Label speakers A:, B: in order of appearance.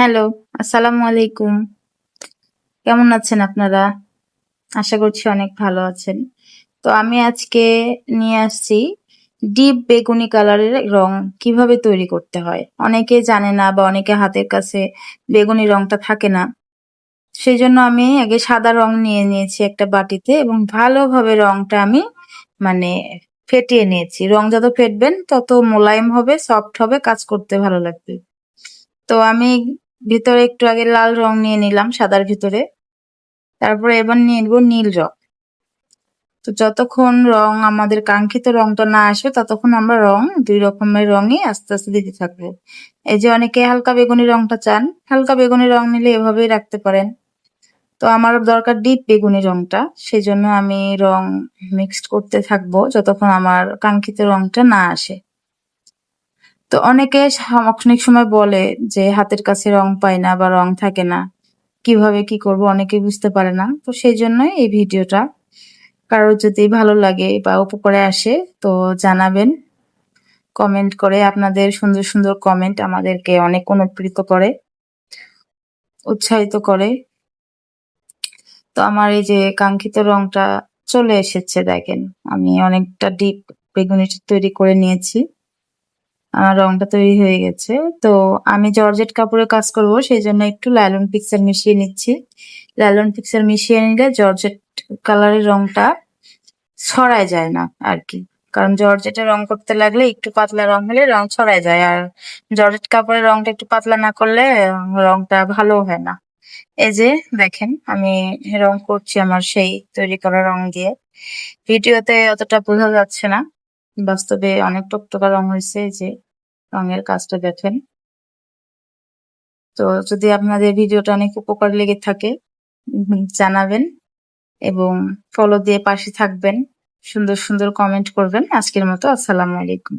A: Hello, আসসালামু আলাইকুম। কেমন আছেন আপনারা? আশা করছি অনেক ভালো আছেন। তো আমি আজকে নিয়ে আসছি ডিপ বেগুনি কালারের রং কীভাবে তৈরি করতে হয়। অনেকে জানে না বা অনেকে হাতের কাছে বেগুনি রংটা থাকে না। সেই জন্য আমি আগে সাদা রং নিয়ে নিয়েছি একটা বাটিতে এবং ভালোভাবে রংটা আমি মানে ফেটিয়ে নিয়েছি। রং যত ফেটবেন তত মোলায়েম হবে, সফট হবে, কাজ করতে ভালো লাগবে। তো আমি ভিতরে একটু আগে লাল রং নিয়ে নিলাম, সাদার ভিতরে। তারপরে এবার নিয়ে নেব নীল রং। তো যতক্ষণ রং, আমাদের কাঙ্ক্ষিত রংটা না আসবে ততক্ষণ আমরা রং, দুই রকমের রঙই আস্তে আস্তে দিতে থাকব। এই যে অনেকে হালকা বেগুনি রংটা চান, হালকা বেগুনি রং নিলে এভাবেই রাখতে পারেন। তো আমার দরকার ডিপ বেগুনি রংটা সেই জন্য আমি রং মিক্সড করতে থাকব, যতক্ষণ আমার কাঙ্ক্ষিত রংটা না আসে। তো অনেকে অনেক সময় বলে যে হাতের কাছে রং পায় না বা রং থাকে না। কীভাবে কি করব অনেকে বুঝতে পারে না। তো সেই জন্যই এই ভিডিওটা। কারোর যদি ভালো লাগে বা উপকারে আসে তো জানাবেন। কমেন্ট করে আপনাদের সুন্দর সুন্দর কমেন্ট আমাদেরকে অনেক অনুপ্রেরিত করে, উৎসাহিত করে। তো আমার এই যে কাঙ্ক্ষিত রংটা চলে এসেছে দেখেন, আমি অনেকটা ডিপ বেগুনি তৈরি করে নিয়েছি। রংটা তৈরি হয়ে গেছে। তো আমি জর্জেট কাপড়ে কাজ করব, সেই জন্য একটু লাইলন পিক্সার মিশিয়ে নিচ্ছি। লাইলন পিক্সার মিশিয়ে নিলে জর্জেট কালারের রংটা ছড়ায় যায় না আর কি কারণ জর্জেটে রং করতে লাগলে একটু পাতলা রং হলে রং ছড়ায় যায়, আর জর্জেট কাপড়ের রংটা একটু পাতলা না করলে রংটা ভালো হয় না। এই যে দেখেন, আমি রং করছি আমার সেই তৈরি করা রং দিয়ে। ভিডিওতে অতটা বোঝা যাচ্ছে না, বাস্তবে অনেক টকটকা রং হয়েছে যে। রঙের কাজটা দেখেন। তো যদি আপনাদের ভিডিওটা অনেক উপকার লেগে থাকে জানাবেন এবং ফলো দিয়ে পাশে থাকবেন। সুন্দর সুন্দর কমেন্ট করবেন। আজকের মতো আসসালামু আলাইকুম।